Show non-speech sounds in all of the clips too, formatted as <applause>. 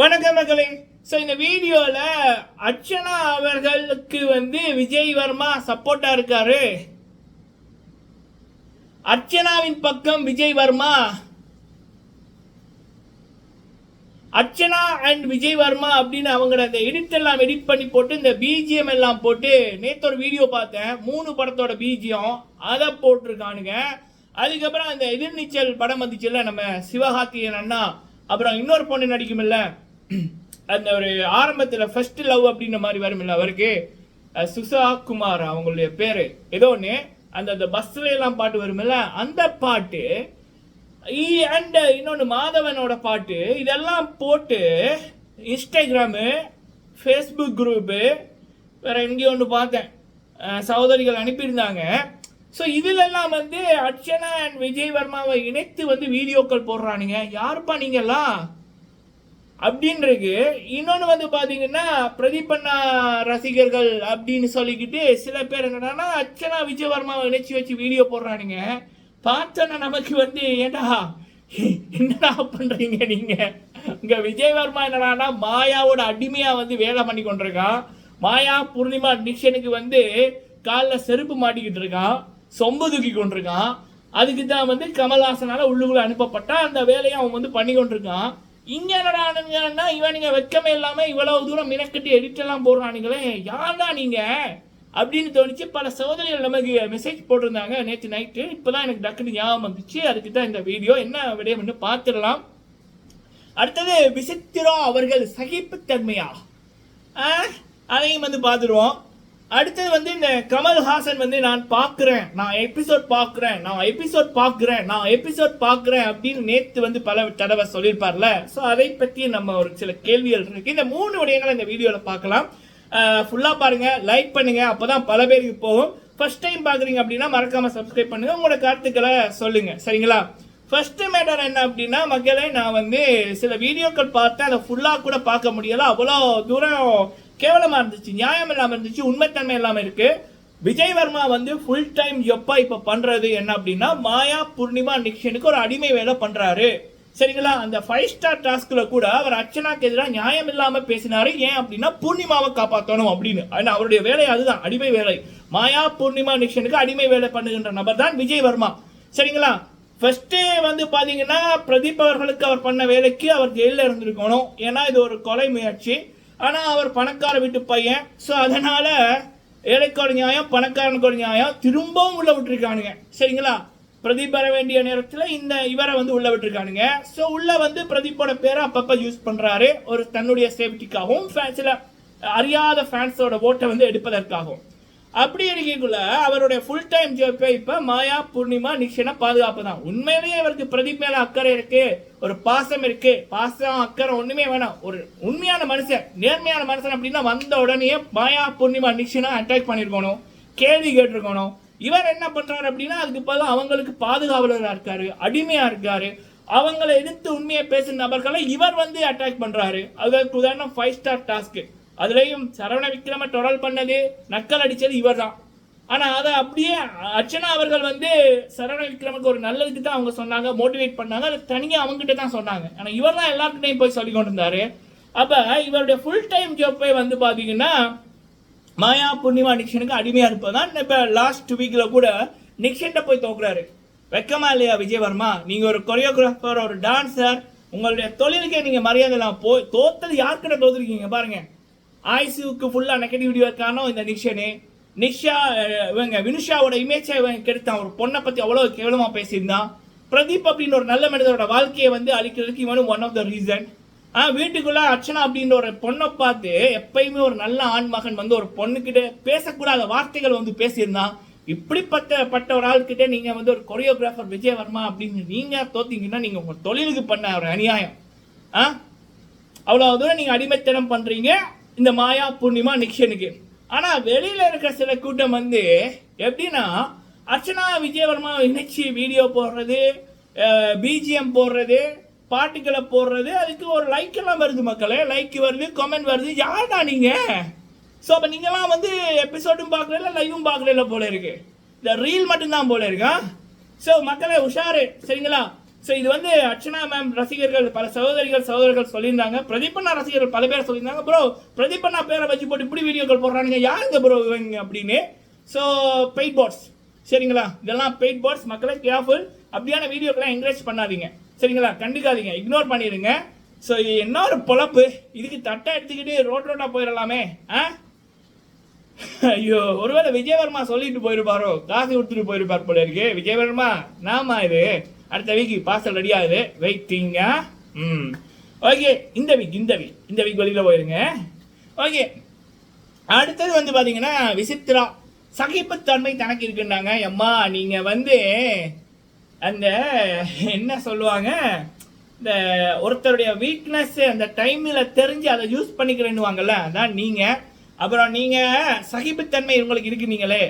வணக்கம் மக்களே ஸோ இந்த வீடியோவில் அர்ச்சனா அவர்களுக்கு வந்து விஜய் வர்மா சப்போர்ட்டாக இருக்காரு. அர்ச்சனாவின் பக்கம் விஜய் வர்மா. அர்ச்சனா அண்ட் விஜய் வர்மா அப்படின்னு அவங்கள அந்த எடிட் எல்லாம் எடிட் பண்ணி போட்டு இந்த பிஜிஎம் எல்லாம் போட்டு நேற்று ஒரு வீடியோ பார்த்தேன். மூணு படத்தோட பிஜிஎம் அதை போட்டிருக்கானுங்க. அதுக்கப்புறம் அந்த எதிர்நீச்சல் படம் வந்துச்சுல்ல நம்ம சிவகார்த்திகேயன் அண்ணா. அப்புறம் இன்னொரு பொண்ணு நடிக்குமில்ல. <clears throat> அந்த ஒரு ஆரம்பத்தில் ஃபர்ஸ்ட் லவ் அப்படின்ற மாதிரி வருமில்ல அவருக்கு? சுசா குமார் அவங்களுடைய பேர். ஏதோ ஒன்று அந்த அந்த பஸ்ல எல்லாம் பாட்டு வருமில்ல அந்த பாட்டு e அண்ட் இன்னொன்று மாதவனோட பாட்டு இதெல்லாம் போட்டு இன்ஸ்டாகிராமு ஃபேஸ்புக் குரூப்பு வேற எங்கேயோ ஒன்று பார்த்தேன். சகோதரிகள் அனுப்பியிருந்தாங்க. ஸோ இதிலெல்லாம் வந்து அர்ச்சனா அண்ட் விஜய் வர்மாவை இணைத்து வந்து வீடியோக்கள் போடுறானுங்க. யாருப்பா நீங்கள்லாம் அப்படின்றது. இன்னொன்று வந்து பார்த்தீங்கன்னா பிரதீபண்ணா ரசிகர்கள் அப்படின்னு சொல்லிக்கிட்டு சில பேர் என்னடான்னா அச்சனா விஜயவர்மாவை நினைச்சு இணைச்சி வச்சு வீடியோ போடுறானுங்க. பார்த்தோன்னா நமக்கு வந்து ஏடா என்னடா பண்ணுறீங்க நீங்கள் இங்கே விஜயவர்மா என்னடானா என்னடான்னா மாயாவோட அடிமையாக வந்து வேலை பண்ணி கொண்டிருக்கான். மாயா பூர்ணிமா டிக்ஷனுக்கு வந்து காலில் செருப்பு மாட்டிக்கிட்டு இருக்கான். சொம்பு தூக்கி கொண்டிருக்கான். அதுக்கு தான் வந்து கமல்ஹாசனால் உள்ளுக்குள்ளே அனுப்பப்பட்டால் அந்த வேலையை அவன் வந்து பண்ணி கொண்டிருக்கான். என்னடா ஏன்னா இவனுங்க வெக்கமே இல்லாமல் இவ்வளவு தூரம் மினக்கட்டி எடிட்டெல்லாம் போடுறானுங்களே. யாரா நீங்கள் அப்படின்னு தோணிச்சு பல சோதனைகள் நமக்கு மெசேஜ் போட்டிருந்தாங்க நேற்று நைட்டு இப்போ தான் எனக்கு டக்குனு ஞாபகம் வந்துச்சு. அதுக்கு தான் இந்த வீடியோ என்ன விடயம்னு பார்த்துடலாம். அடுத்தது விசித்திரா அவர்கள் சகிப்புத்தன்மையா? ஆ, அதையும் வந்து பார்த்துருவோம் அடுத்தது வந்து இந்த கமல்ஹாசன் வந்து நான் பார்க்குறேன். நான் எபிசோட் பார்க்குறேன். நான் எபிசோட் பார்க்குறேன். நான் எபிசோட் பார்க்குறேன் அப்படின்னு நேற்று வந்து பல தடவை சொல்லியிருப்பார்ல. ஸோ அதை பற்றி நம்ம ஒரு சில கேள்விகள் இருக்கு. இந்த மூணு விடயங்களை இந்த வீடியோவில் பார்க்கலாம். ஃபுல்லாக பாருங்க. லைக் பண்ணுங்க. அப்பதான் பல பேருக்கு போகும். ஃபர்ஸ்ட் டைம் பார்க்குறீங்க அப்படின்னா மறக்காமல் சப்ஸ்கிரைப் பண்ணுங்க. உங்களோட கருத்துக்களை சொல்லுங்க. சரிங்களா? ஃபர்ஸ்ட் மேட்டர் என்ன அப்படின்னா மக்களே நான் வந்து சில வீடியோக்கள் பார்த்தேன். அதை ஃபுல்லாக கூட பார்க்க முடியல. அவ்வளோ தூரம் கேவலமாக இருந்துச்சு நியாயம் இல்லாமல் இருந்துச்சு உண்மைத்தன்மை இல்லாமல் இருக்கு. விஜய் வர்மா வந்து ஃபுல் டைம் எப்போ இப்போ பண்ணுறது என்ன அப்படின்னா மாயா பூர்ணிமா நிக்ஷனுக்கு ஒரு அடிமை வேலை பண்ணுறாரு சரிங்களா? அந்த ஃபைவ் ஸ்டார் டாஸ்க்ல கூட அவர் அர்ச்சனாக்கு எதிராக நியாயம் இல்லாம பேசினாரு. ஏன் அப்படின்னா பூர்ணிமாவை காப்பாற்றணும் அப்படின்னு. ஏன்னா அவருடைய வேலை அதுதான் அடிமை வேலை. மாயா பூர்ணிமா நிக்ஷனுக்கு அடிமை வேலை பண்ணுகின்ற நபர் தான் விஜய் வர்மா சரிங்களா ஃபர்ஸ்ட்டு வந்து பார்த்தீங்கன்னா பிரதீப் அவர்களுக்கு அவர் பண்ண வேலைக்கு அவர் ஜெயிலில் இருந்திருக்கணும். ஏன்னா இது ஒரு கொலை முயற்சி. ஆனால் அவர் பணக்கார வீட்டு பையன். ஸோ அதனால் ஏழைக்கு ஒரு நியாயம் பணக்காரனுக்கு ஒரு நியாயம் திரும்பவும் உள்ள விட்டுருக்கானுங்க. சரிங்களா? பிரதீப் வர வேண்டிய நேரத்தில் இந்த இவரை வந்து உள்ள விட்டுருக்கானுங்க. ஸோ உள்ள வந்து பிரதீப்போட பேரை அப்பப்போ யூஸ் பண்ணுறாரு ஒரு தன்னுடைய சேஃப்டிக்காகவும் fa- சில அறியாத ஃபேன்ஸோட ஓட்டை வந்து எடுப்பதற்காகவும். அப்படி இருக்கக்குள்ள அவருடைய ஃபுல் டைம் ஜாப்பே இப்போ மாயா பூர்ணிமா நிக்ஷனா பாதுகாப்பு தான். உண்மையிலேயே அவருக்கு பிரதீப் மேல அக்கறை இருக்கு ஒரு பாசம் இருக்கு பாசம் அக்கறை ஒண்ணுமே வேணாம். ஒரு உண்மையான மனுஷன் நேர்மையான மனுஷன் அப்படின்னா வந்த உடனே மாயா பூர்ணிமா நிக்ஷனா அட்டாக் பண்ணியிருக்கணும் கேள்வி கேட்டிருக்கணும். இவர் என்ன பண்றாரு அப்படின்னா அதுக்கு பதிலாக அவங்களுக்கு பாதுகாவலராக இருக்காரு அடிமையா இருக்காரு. அவங்களை எதிர்த்து உண்மையை பேசும் நபர்களை இவர் வந்து அட்டாக் பண்றாரு. அதற்கு உதாரணம் ஃபைவ் ஸ்டார் டாஸ்க்கு அதுலேயும் சரவண விக்ரம டொரல் பண்ணது நக்கல் அடித்தது இவர் தான் ஆனால் அதை அப்படியே அர்ச்சனா அவர்கள் வந்து சரவண விக்ரமுக்கு ஒரு நல்லதுக்கு தான் அவங்க சொன்னாங்க மோட்டிவேட் பண்ணாங்க அதை தனியாக அவங்ககிட்ட தான் சொன்னாங்க. ஆனால் இவர் தான் எல்லாருக்கிட்டையும் போய் சொல்லி கொண்டு அப்போ இவருடைய ஃபுல் டைம் ஜாப்பே வந்து பார்த்தீங்கன்னா மாயா பூர்ணிமா நிக்ஷனுக்கு அடிமையாக இருப்பதான் இப்போ லாஸ்ட் வீக்கில் கூட நிக்ஷன்ட்ட போய் தோக்குறாரு. வெக்கமா இல்லையா விஜயவர்மா? நீங்கள் ஒரு கொரியோகிராஃபர் ஒரு டான்ஸர் உங்களுடைய தொழிலுக்கே நீங்கள் மரியாதை போய் தோத்தது யார்கிட்ட தோத்துருக்கீங்க பாருங்கள் ஆய்ஸுக்கு ஃபுல்லாக நெகட்டிவிட்டியாக இருக்கானோ இந்த நிஷனு நிஷா இவங்க வினுஷாவோட இமேஜை இவங்க கெடுத்தான். ஒரு பொண்ணை பற்றி அவ்வளோ கேவலமாக பேசியிருந்தான். பிரதீப் அப்படின்னு ஒரு நல்ல மனிதரோட வாழ்க்கையை வந்து அழிக்கிறதுக்கு இவனும் ஒன் ஆஃப் த ரீசன் ஆ வீட்டுக்குள்ளே அர்ச்சனா அப்படின்ற ஒரு பொண்ணை பார்த்து எப்பயுமே ஒரு நல்ல ஆண்மகன் வந்து ஒரு பொண்ணுக்கிட்ட பேசக்கூடாத வார்த்தைகள் வந்து பேசியிருந்தான். இப்படிப்பட்ட பட்ட ஒரு ஆள்கிட்ட நீங்கள் வந்து ஒரு கொரியோகிராஃபர் விஜய் வர்மா அப்படின்னு நீங்கள் தோத்தீங்கன்னா நீங்கள் உங்கள் தொழிலுக்கு பண்ண ஒரு அநியாயம். ஆ? அவ்வளோ தூரம் நீங்கள் அடிமைத்தனம் பண்ணுறீங்க இந்த மாயா பூர்ணிமா நிக்ஷனுக்கு ஆனால் வெளியில் இருக்கிற சில கூட்டம் வந்து எப்படின்னா அர்ச்சனா விஜயவர்மா இணைச்சி வீடியோ போடுறது பிஜிஎம் போடுறது பாட்டுக்களை போடுறது அதுக்கு ஒரு லைக் எல்லாம் வருது மக்களே. லைக் வருது கமெண்ட் வருது. யார்டா நீங்க? ஸோ அப்போ நீங்களாம் வந்து எபிசோடும் பார்க்கல லைவும் பார்க்கல போல இருக்கு. இந்த ரீல் மட்டும்தான் போல இருக்கா? ஸோ மக்களே உஷாரு. சரிங்களா? ஸோ இது வந்து அர்ச்சனா மேம் ரசிகர்கள் பல சகோதரிகள் சகோதரர்கள் சொல்லியிருந்தாங்க. பிரதீபண்ணா ரசிகர்கள் பல பேர் சொல்லியிருந்தாங்க. ப்ரோ பிரதீபண்ணா பேரை வச்சு போட்டு இப்படி வீடியோக்கள் போடுறானுங்க. யாருங்க ப்ரோ இவங்க? அப்படின்னு. ஸோ பெயிட் பாட்ஸ் சரிங்களா? இதெல்லாம் பெயிட் பாட்ஸ் மக்களை கேர்ஃபுல் அப்படியான வீடியோக்கெல்லாம் என்கரேஜ் பண்ணாதீங்க. சரிங்களா? கண்டுக்காதீங்க. இக்னோர் பண்ணிடுங்க ஸோ இது என்ன ஒரு பொழப்பு. இதுக்கு தட்டை எடுத்துக்கிட்டு ரோட் ரோட்டாக போயிடலாமே ஆ? ஐயோ ஒருவேளை விஜயவர்மா சொல்லிட்டு போயிருப்பாரோ? காசு கொடுத்துட்டு போயிருப்பார் போல இருக்கு. விஜயவர்மா நாமா இது? அடுத்த வீக் பார்சல் ரெடி ஆகுது. வெயிட்டிங்க ம். ஓகே இந்த வீக் இந்த வீக் இந்த வீக் வெளியில் போயிருங்க. ஓகே அடுத்தது வந்து பார்த்தீங்கன்னா விசித்ரா சகிப்புத்தன்மை தனக்கு இருக்குன்னாங்க. அம்மா நீங்கள் வந்து அந்த என்ன சொல்லுவாங்க? இந்த ஒருத்தருடைய வீக்னஸ் அந்த டைமில் தெரிஞ்சு அதை யூஸ் பண்ணிக்கிறேன்னுவாங்கல்ல அதான் நீங்கள் அப்புறம் நீங்கள் சகிப்புத்தன்மை உங்களுக்கு இருக்கு நீங்களே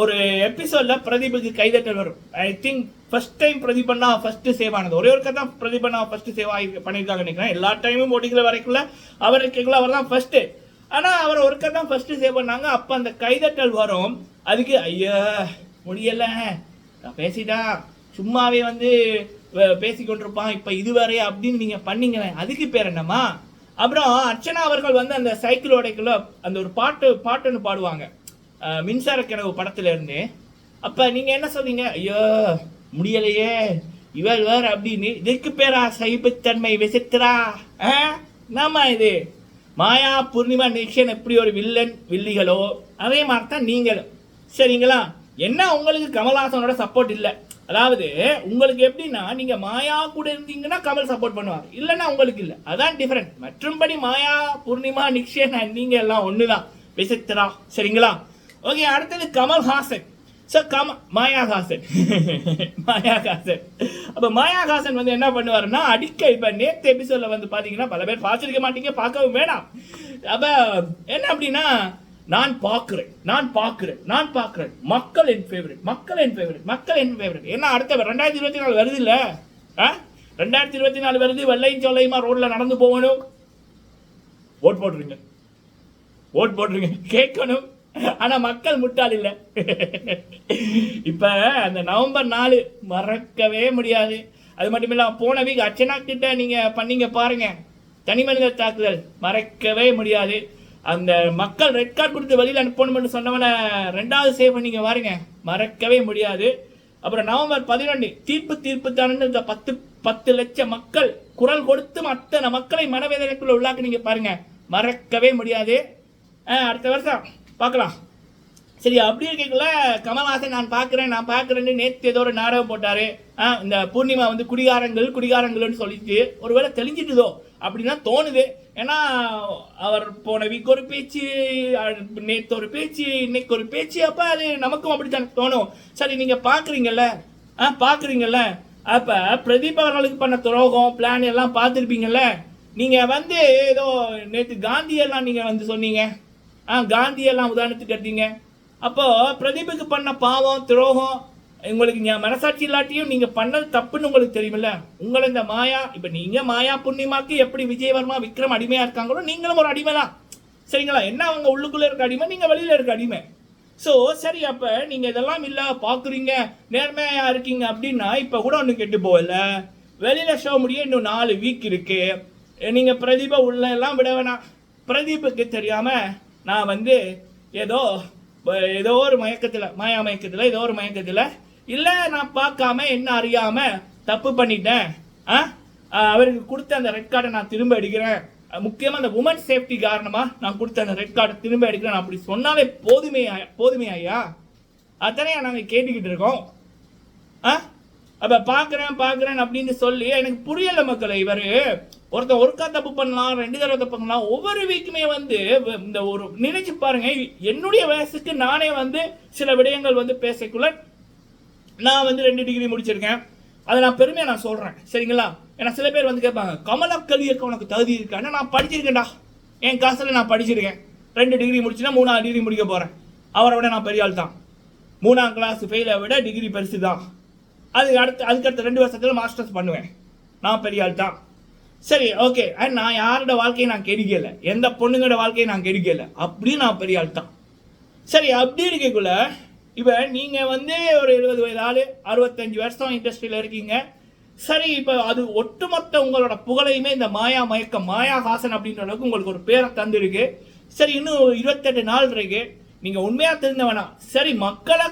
ஒரு எபிசோட்ல பிரதீபுக்கு கைதட்டல் வரும். ஐ திங்க் ஃபர்ஸ்ட் டைம் பிரதீபண்ணா ஃபர்ஸ்ட் சேவ் ஆனது ஒரே ஒரு தான் பிரதீபண்ணா ஃபர்ஸ்ட் சேவ் ஆகி பண்ணியிருக்காங்க நினைக்கிறேன். எல்லா டைமும் ஓட்டிக்கிற வரைக்குள்ள அவருக்கு அவர் தான் ஃபர்ஸ்ட் ஆனால் அவர் ஒருக்கா தான் ஃபர்ஸ்ட் சேவ் பண்ணாங்க அப்போ அந்த கைதட்டல் வரும். அதுக்கு ஐயா முடியல. நான் பேசிட்டா சும்மாவே வந்து பேசிக்கொண்டிருப்பான் இப்போ இதுவரை அப்படின்னு நீங்கள் பண்ணீங்களேன் அதுக்கு பேர் என்னம்மா? அப்புறம் அர்ச்சனா அவர்கள் வந்து அந்த சைக்கிள் உடைக்குள்ள அந்த ஒரு பாட்டு பாட்டுன்னு பாடுவாங்க. மின்சார கனவு படத்துலேருந்து. அப்போ நீங்கள் என்ன சொன்னீங்க? ஐயோ முடியலையே. இவள் வேற அப்படின்னு இதற்கு பேரா சைபத்தன்மை விசித்திரா. என்னம்மா இது? மாயா பூர்ணிமா நிக்ஷன் எப்படி ஒரு வில்லன் வில்லிகளோ? அதே மாதிரி தான் நீங்களும். சரிங்களா? என்ன உங்களுக்கு கமல்ஹாசனோட சப்போர்ட் இல்லை? அதாவது உங்களுக்கு எப்படின்னா நீங்கள் மாயா கூட இருந்தீங்கன்னா கமல் சப்போர்ட் பண்ணுவார். இல்லைன்னா உங்களுக்கு இல்லை. அதான் டிஃப்ரெண்ட் மற்றும்படி மாயா பூர்ணிமா நிக்ஷன் நீங்கள் எல்லாம் ஒன்று தான் விசித்திரா. சரிங்களா? ஓகே அடுத்தது கமல்ஹாசன் ஸோ கம மாயாஹாசன் <laughs> மாயாஹாசன் அப்போ மாயாஹாசன் வந்து என்ன பண்ணுவாருன்னா அடிக்க இப்போ நேற்று எபிசோடில் வந்து பார்த்தீங்கன்னா பல பேர் பார்த்துருக்க மாட்டீங்க பார்க்கவும் வேணாம். அப்போ என்ன அப்படின்னா நான் பார்க்குறேன் நான் பார்க்குறேன் நான் பார்க்குறேன். மக்கள் என் ஃபேவரட் மக்கள் என் ஃபேவரட் மக்கள் என் ஃபேவரட் ஏன்னா அடுத்த ரெண்டாயிரத்தி இருபத்தி நாலு வருது இல்லை? ஆ? ரெண்டாயிரத்தி இருபத்தி நாலு வருது வெள்ளையும் சொல்லையுமா ரோட்டில் நடந்து போகணும்? ஓட் போட்டுருங்க. ஓட் போட்டுருங்க. கேட்கணும். ஆனா மக்கள் முட்டாள் இல்லை. இப்ப அந்த நவம்பர் நாலு மறக்கவே முடியாது. அது மட்டும் இல்லாம போன வீக் அர்ச்சனா கிட்ட நீங்க பண்ணீங்க பாருங்க. தனி மனித தாக்குதல் மறக்கவே முடியாது. அந்த மக்கள் ரெட் கார்டு கொடுத்து வெளியில் அனுப்பணும்னு சொன்னவனை ரெண்டாவது சேவ் பண்ணீங்க பாருங்க. மறக்கவே முடியாது. அப்புறம் நவம்பர் பதினொன்று தீர்ப்பு தீர்ப்பு தானே இந்த பத்து பத்து லட்சம் மக்கள் குரல் கொடுத்தும் அத்தனை மக்களை மனவேதனைக்குள்ள உள்ளாக்குனீங்க பாருங்க. மறக்கவே முடியாது. அடுத்த வருஷம். பார்க்கலாம். சரி அப்படி இருக்கக்குள்ள கமல்ஹாசன் நான் பார்க்குறேன் நான் பார்க்குறேன்னு நேற்று ஏதோ ஒரு நாடகம் போட்டார். ஆ, இந்த பூர்ணிமா வந்து குடிகாரங்கள் குடிகாரங்கள்னு சொல்லிட்டு ஒருவேளை தெளிஞ்சிட்டுதோ அப்படின்னா தோணுது. ஏன்னா அவர் போன வீக் ஒரு பேச்சு நேற்று ஒரு பேச்சு இன்னைக்கு ஒரு பேச்சு அப்போ அது நமக்கும் அப்படித்தான் தோணும். சரி நீங்கள் பார்க்குறீங்கல்ல? ஆ பார்க்குறீங்கல்ல? அப்போ பிரதீப் அவர்களுக்கு பண்ண துரோகம் பிளான் எல்லாம் பார்த்துருப்பீங்கல்ல? நீங்கள் வந்து ஏதோ நேற்று காந்தியெல்லாம் நீங்கள் வந்து சொன்னீங்க. ஆ எல்லாம் உதாரணத்துக்கு எடுத்தீங்க. அப்போது பிரதீபுக்கு பண்ண பாவம் துரோகம் உங்களுக்கு ஞா- மனசாட்சி இல்லாட்டியும் நீங்கள் பண்ணது தப்புன்னு உங்களுக்கு தெரியுமில்ல? உங்களை இந்த மாயா இப்போ நீங்கள் மாயா புண்ணியமாக்கு எப்படி விஜயவர்மா விக்ரம் அடிமையாக இருக்காங்களோ நீங்களும் ஒரு அடிமை தான் சரிங்களா? என்ன அவங்க உள்ளுக்குள்ளே இருக்க அடிமை நீங்கள் வெளியில் இருக்க அடிமை. ஸோ சரி அப்போ நீங்கள் இதெல்லாம் இல்லை பார்க்குறீங்க நேர்மையாக இருக்கீங்க அப்படின்னா இப்போ கூட ஒன்று கெட்டு போகல. வெளியில் ஷோ முடிய இன்னும் நாலு வீக் இருக்குது நீங்கள் பிரதீப உள்ள எல்லாம் விட வேணாம். பிரதீபுக்கு தெரியாமல் நான் வந்து ஏதோ ஏதோ ஒரு மயக்கத்தில் மாயா மயக்கத்தில் ஏதோ ஒரு மயக்கத்தில் இல்லை நான் பார்க்காம என்ன அறியாமல் தப்பு பண்ணிட்டேன். ஆ? அவருக்கு கொடுத்த அந்த ரெட் கார்டை நான் திரும்ப எடுக்கிறேன். முக்கியமாக அந்த உமன் சேஃப்டி காரணமாக நான் கொடுத்த அந்த ரெட் கார்டை திரும்ப எடுக்கிறேன். அப்படி சொன்னாலே போதுமே ஐயா- போதுமே ஐயா. அத்தனையா நாங்கள் கேட்டுக்கிட்டு இருக்கோம். ஆ? அப்போ பார்க்குறேன் பார்க்குறேன் அப்படின்னு சொல்லி எனக்கு புரியலை மக்களை இவர். ஒருத்தன் ஒருக்கா தப்பு பண்ணலாம் ரெண்டு தடவை தப்பு பண்ணலாம் ஒவ்வொரு வீக்குமே வந்து இந்த ஒரு நினைச்சு பாருங்க என்னுடைய வயசுக்கு நானே வந்து சில விடயங்கள் வந்து பேசக்குள்ள நான் வந்து ரெண்டு டிகிரி முடிச்சிருக்கேன். அதை நான் பெருமையாக நான் சொல்கிறேன் சரிங்களா? ஏன்னா சில பேர் வந்து கேட்பாங்க கமலா கல்வி உனக்கு தகுதி இருக்கான்னு நான் படிச்சிருக்கேன்டா. என் காசில் நான் படிச்சிருக்கேன். ரெண்டு டிகிரி முடிச்சுன்னா மூணாவது டிகிரி முடிக்க போகிறேன் அவரை விட நான் பெரிய ஆள் தான். மூணாம் கிளாஸ் ஃபெயிலை விட டிகிரி பெருசு தான் அதுக்கு அடுத்து அதுக்கு அடுத்த ரெண்டு வருஷத்தில் மாஸ்டர்ஸ் பண்ணுவேன். நான் பெரிய ஆள் தான். சரி ஓகே அண்ட் நான் யாரோட வாழ்க்கையை நான் கெடுக்கல? எந்த பொண்ணுங்களோட வாழ்க்கையை நான் கெடுக்கல? அப்படின்னு நான் பெரிய ஆள் தான். சரி அப்படி இருக்கக்குள்ள இப்போ நீங்கள் வந்து ஒரு எழுபது வயது ஆள் அறுபத்தஞ்சு வருஷம் இண்டஸ்ட்ரியில் இருக்கீங்க. சரி இப்போ அது ஒட்டுமொத்த உங்களோட புகழையுமே இந்த மாயா மயக்கம் மாயா ஹாசன் அப்படின்ற அளவுக்கு உங்களுக்கு ஒரு பேரை தந்திருக்கு. சரி இன்னும் இருபத்தெட்டு நாள் இருக்கு. நீங்கள் உண்மையாக தெரிந்த வேணாம் சரி மக்களை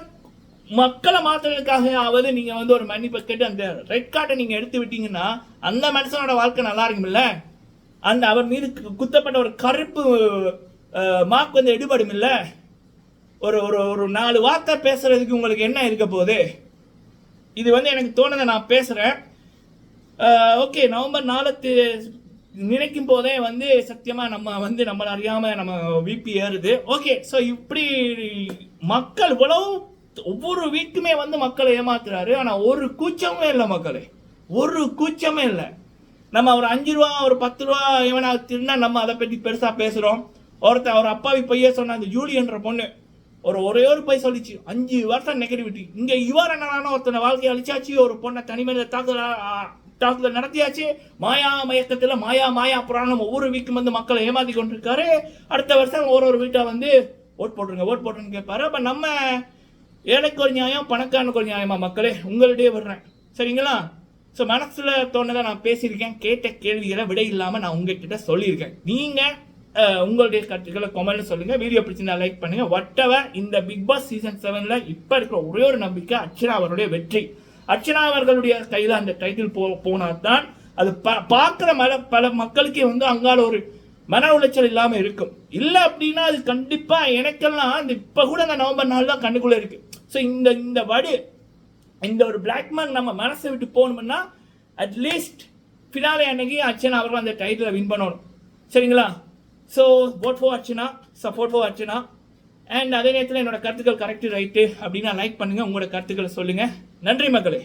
மக்களை மாத்துறதுக்காக ஆவது நீங்க வந்து ஒரு மன்னிப்பை கேட்டு அந்த ரெட் கார்டை நீங்க எடுத்து விட்டீங்கன்னா அந்த மனுஷனோட வாழ்க்கை நல்லா இருக்கும்ல? அந்த அவர் மீது கு- குத்தப்பட்ட ஒரு கருப்பு மார்க் வந்து எடுபடும் ஒரு ஒரு ஒரு நாலு வார்த்தை பேசுறதுக்கு உங்களுக்கு என்ன இருக்க போகுது? இது வந்து எனக்கு தோணுதை நான் பேசுறேன். ஓகே நவம்பர் நாலத்து நினைக்கும் போதே வந்து சத்தியமா நம்ம வந்து நம்மள அறியாம நம்ம விபி ஏறுது. ஓகே ஸோ இப்படி மக்கள் இவ்வளவு ஒவ்வொரு வீக்குமே வந்து மக்களை ஏமாத்துறாரு. ஆனால் ஒரு கூச்சமே இல்லை மக்களே. ஒரு கூச்சமே இல்லை. நம்ம ஒரு அஞ்சு ரூபா ஒரு பத்து ரூபா எவனா திருந்தா நம்ம அதை பற்றி பெருசாக பேசுகிறோம் ஒருத்தர் அவர் அப்பாவி பையே சொன்ன அந்த ஜூலியன்ற பொண்ணு ஒரு ஒரே ஒரு பை சொல்லிச்சு. அஞ்சு வருஷம் நெகட்டிவிட்டி இங்கே இவர் என்னன்னா ஒருத்தனை வாழ்க்கையை அழிச்சாச்சு ஒரு பொண்ணை தனிமையில் தாக்குதல் தாக்குதல் நடத்தியாச்சு. மாயா மயக்கத்தில் மாயா மாயா புராணம் ஒவ்வொரு வீக்கும் வந்து மக்களை ஏமாத்தி கொண்டிருக்காரு. அடுத்த வருஷம் ஒரு ஒரு வீட்டை வந்து ஓட் போட்டுருங்க ஓட் போட்டுருங்க கேட்பாரு அப்போ நம்ம ஏழைக்கு ஒரு நியாயம் பணக்காரனுக்கு ஒரு நியாயமா மக்களே? உங்கள்கிட்டயே வர்றேன். சரிங்களா? ஸோ மனசில் தோணதை நான் பேசியிருக்கேன் கேட்ட கேள்விகளை விட இல்லாமல் நான் உங்ககிட்ட சொல்லியிருக்கேன். நீங்கள் உங்களுடைய கருத்துக்களை கொமெண்ட்ல சொல்லுங்கள் வீடியோ பிடிச்சிருந்தா லைக் பண்ணுங்கள் வட்டவர் இந்த பிக் பாஸ் சீசன் செவனில் இப்போ இருக்கிற ஒரே ஒரு நம்பிக்கை அர்ச்சனா அவருடைய வெற்றி. அர்ச்சனா அவர்களுடைய கையில் அந்த டைட்டில் போ போனாதான் அது ப- பார்க்குற மல பல மக்களுக்கே வந்து அங்கால ஒரு மன உளைச்சல் இல்லாமல் இருக்கும். இல்லை அப்படின்னா அது கண்டிப்பாக எனக்கெல்லாம் இந்த இப்போ கூட அந்த நவம்பர் நாள் தான் கண்ணுக்குள்ளே இருக்குது ஸோ இந்த இந்த வடு இந்த ஒரு பிளாக் மார்க் நம்ம மனசை விட்டு போகணும்னா அட்லீஸ்ட் ஃபினாலே அன்னைக்கு அர்ச்சனா அவர்கள் அந்த டைட்டிலை வின் பண்ணணும். சரிங்களா? ஸோ ஓட் ஃபோ அர்ச்சனா சப்போர்ட் ஃபோ அர்ச்சனா. அண்ட் அதே நேரத்தில் என்னோட கருத்துக்கள் கரெக்டு ரைட்டு அப்படின்னா லைக் பண்ணுங்கள் உங்களோட கருத்துக்களை சொல்லுங்கள் நன்றி மக்களே.